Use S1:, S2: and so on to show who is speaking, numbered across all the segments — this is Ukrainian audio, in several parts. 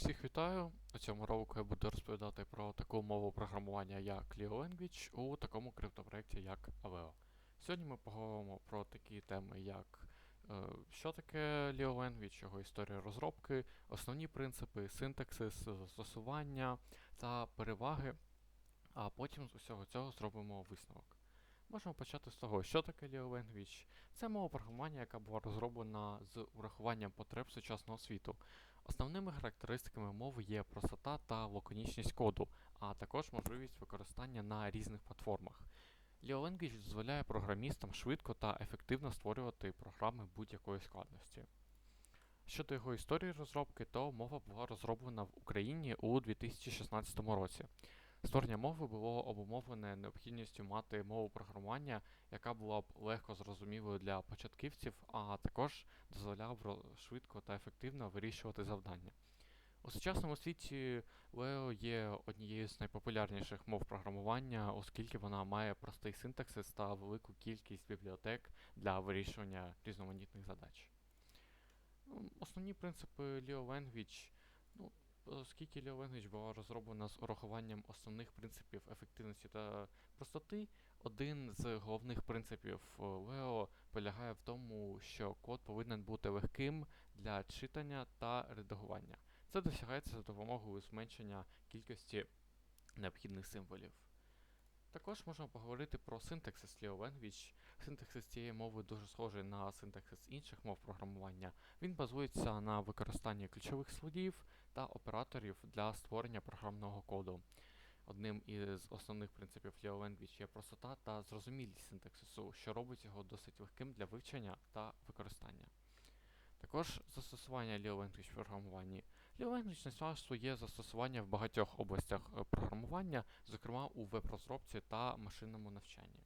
S1: Всіх вітаю! У цьому ролику я буду розповідати про таку мову програмування, як Leo Language у такому криптопроєкті, як Aveo. Сьогодні ми поговоримо про такі теми, як е, що таке Leo Language, його історія розробки, основні принципи, синтаксис, застосування та переваги, а потім з усього цього зробимо висновок. Можемо почати з того, що таке Leo Language. Це мова програмування, яка була розроблена з урахуванням потреб сучасного світу. Основними характеристиками мови є простота та лаконічність коду, а також можливість використання на різних платформах. Leo Language дозволяє програмістам швидко та ефективно створювати програми будь-якої складності. Щодо його історії розробки, то мова була розроблена в Україні у 2016 році. Створення мови було обумовлене необхідністю мати мову програмування, яка була б легко зрозумілою для початківців, а також дозволяла б швидко та ефективно вирішувати завдання. У сучасному світі Leo є однією з найпопулярніших мов програмування, оскільки вона має простий синтаксис та велику кількість бібліотек для вирішування різноманітних задач. Основні принципи Leo Language. Оскільки Leo Language була розроблена з урахуванням основних принципів ефективності та простоти, один з головних принципів е, Leo полягає в тому, що код повинен бути легким для читання та редагування. Це досягається за допомогою зменшення кількості необхідних символів. Також можна поговорити про синтаксис Leo Language. Синтаксис цієї мови дуже схожий на синтаксис інших мов програмування. Він базується на використанні ключових слів та операторів для створення програмного коду. Одним із основних принципів Leo Language є простота та зрозумілість синтаксису, що робить його досить легким для вивчення та використання. Також застосування Leo Language в програмуванні. Leo Language несла своє застосування в багатьох областях е, програмування, зокрема у веб-розробці та машинному навчанні.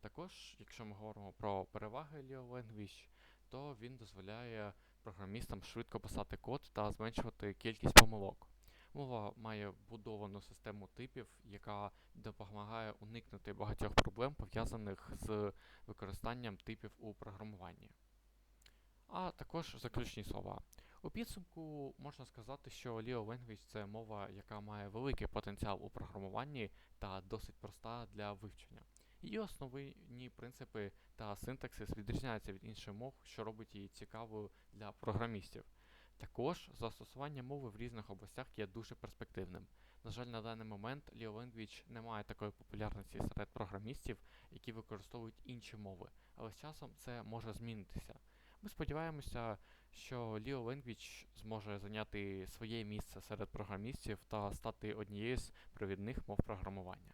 S1: Також, якщо ми говоримо про переваги Leo Language, то він дозволяє програмістам швидко писати код та зменшувати кількість помилок. Мова має вбудовану систему типів, яка допомагає уникнути багатьох проблем, пов'язаних з використанням типів у програмуванні. А також заключні слова. У підсумку можна сказати, що Leo Language це мова, яка має великий потенціал у програмуванні та досить проста для вивчення. Її основні принципи та синтаксис відрізняються від інших мов, що робить її цікавою для програмістів. Також застосування мови в різних областях є дуже перспективним. На жаль, на даний момент Leo Language не має такої популярності серед програмістів, які використовують інші мови, але з часом це може змінитися. Ми сподіваємося, що Leo Language зможе зайняти своє місце серед програмістів та стати однією з провідних мов програмування.